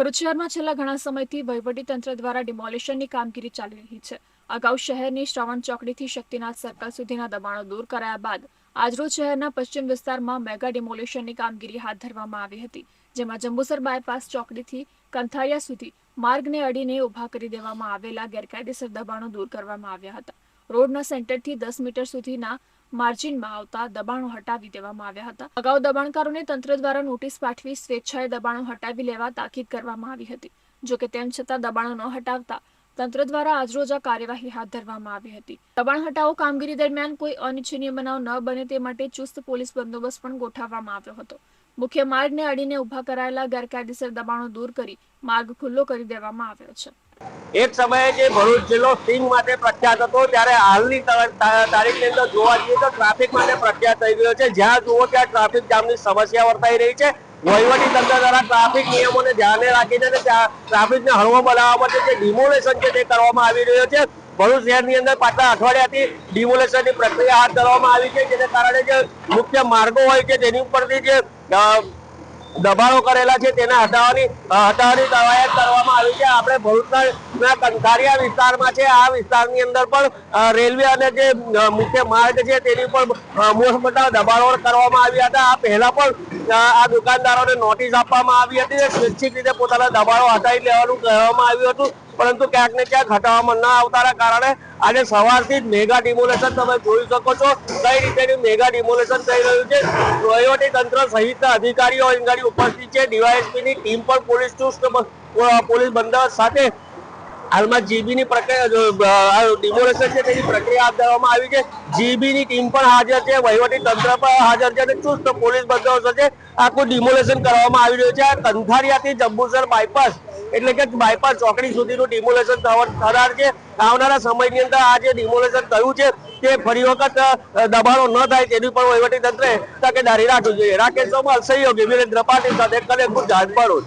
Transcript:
ભરૂચ શહેરમાં છેલ્લા ઘણા સમયથી વહીવટીતંત્ર દ્વારા ડિમોલિશનની કામગીરી ચાલી રહી છે. અગાઉ શહેરની શ્રવણ ચોકડીથી શક્તિનાથ સર્કલ સુધીના દબાણો દૂર કરાયા બાદ આજરોજ શહેરના પશ્ચિમ વિસ્તારમાં મેગા ડિમોલિશનની કામગીરી હાથ ધરવામાં આવી હતી, જેમાં જંબુસર બાયપાસ ચોકડીથી કંથારિયા સુધી માર્ગને અડીને ઊભા કરી દેવામાં આવેલા ગેરકાયદેસર દબાણો દૂર કરવામાં આવ્યા હતા. રોડના સેન્ટરથી દસ મીટર સુધીના માર્જિનમાં આવતા દબાણો હટાવી દેવામાં આવ્યા હતા. અગાઉ દબાણકારોને તંત્ર દ્વારા નોટિસ પાઠવી સ્વેચ્છાએ દબાણો હટાવી લેવા તાકીદ કરવામાં આવી હતી. જોકે તેમ છતાં દબાણો ન હટાવતા તંત્ર દ્વારા આજરોજ આ કાર્યવાહી હાથ ધરવામાં આવી હતી. દબાણ હટાવો કામગીરી દરમિયાન કોઈ અનિચ્છનીય બનાવ ન બને તે માટે ચુસ્ત પોલીસ બંદોબસ્ત પણ ગોઠવવામાં આવ્યો હતો. મુખ્ય માર્ગને અડીને ઊભા કરાયેલા ગેરકાયદેસર દબાણો દૂર કરી માર્ગ ખુલ્લો કરી દેવામાં આવ્યો છે. એક સમયે જે ભરૂચ જિલ્લો સિંગ માટે પ્રખ્યાત હતો, ત્યારે હાલની તારીખની અંદર જોવા જઈએ તો ટ્રાફિક માટે પ્રખ્યાત થઈ ગયો છે. જ્યાં જુઓ ત્યાં ટ્રાફિક જામની સમસ્યા વર્તાઈ રહી છે. વહીવટી તંત્ર દ્વારા ટ્રાફિક નિયમોને ધ્યાને રાખીને ટ્રાફિકને હળવો બનાવવા માટે જે ડિમોલેશન છે તે કરવામાં આવી રહ્યો છે. ભરૂચ શહેરની અંદર પાછલા અઠવાડિયાથી ડિમોલેશનની પ્રક્રિયા હાથ ધરવામાં આવી છે, જેને કારણે જે મુખ્ય માર્ગો હોય છે, તેની ઉપરથી જે દબાણો કરેલા છે, તેને હટાવવાની હટાવવાની કવાયત કરવામાં આવી છે. આપણે ભરૂચના કંથારિયા વિસ્તારમાં છે. આ વિસ્તારની અંદર પણ રેલવે અને જે મુખ્ય માર્ગ છે, તેની પર મોટા દબાણો કરવામાં આવ્યા હતા. આ પહેલા પણ આ દુકાનદારોને નોટિસ આપવામાં આવી હતી સ્વૈચ્છિક રીતે પોતાના દબાણો હટાવી લેવાનું કહેવામાં આવ્યું હતું. પરંતુ ક્યાંક ને ક્યાંક હટાવવામાં ન આવતાના કારણે આજે સવારથી જ મેગા ડિમોલેશન તમે જોઈ શકો છો કઈ રીતેનું મેગા ડિમોલેશન થઈ રહ્યું છે. વહીવટી તંત્ર સહિતના અધિકારીઓ અહીં ઉપસ્થિત છે. ડીવાયએસપી ની ટીમ પણ પોલીસ ચુસ્ત પોલીસ બંદોબસ્ત સાથે હાલમાં જીબી ની પ્રક્રિયા ડિમોલેશન છે તેની પ્રક્રિયા હાથ ધરવામાં આવી છે. જીબી ની ટીમ પણ હાજર છે. વહીવટી તંત્ર પણ હાજર છે અને ચુસ્ત પોલીસ બંદોબસ્ત છે આખું ડિમોલેશન કરવામાં આવી રહ્યું છે. આ કંથારિયાથી જંબુસર બાયપાસ એટલે કે બાયપાસ ચોકડી સુધીનું ડિમોલેશન થનાર છે. આવનારા સમયની અંદર આ જે ડિમોલેશન થયું છે, તે ફરી વખત દબાણો ન થાય તેની પણ વહીવટી તંત્રે તકેદારી રાખવી જોઈએ. રાકેશ સોમલ સહયોગી વિરેન્દ્ર પાટીલ સાથે કલેક્ટર ભરૂચ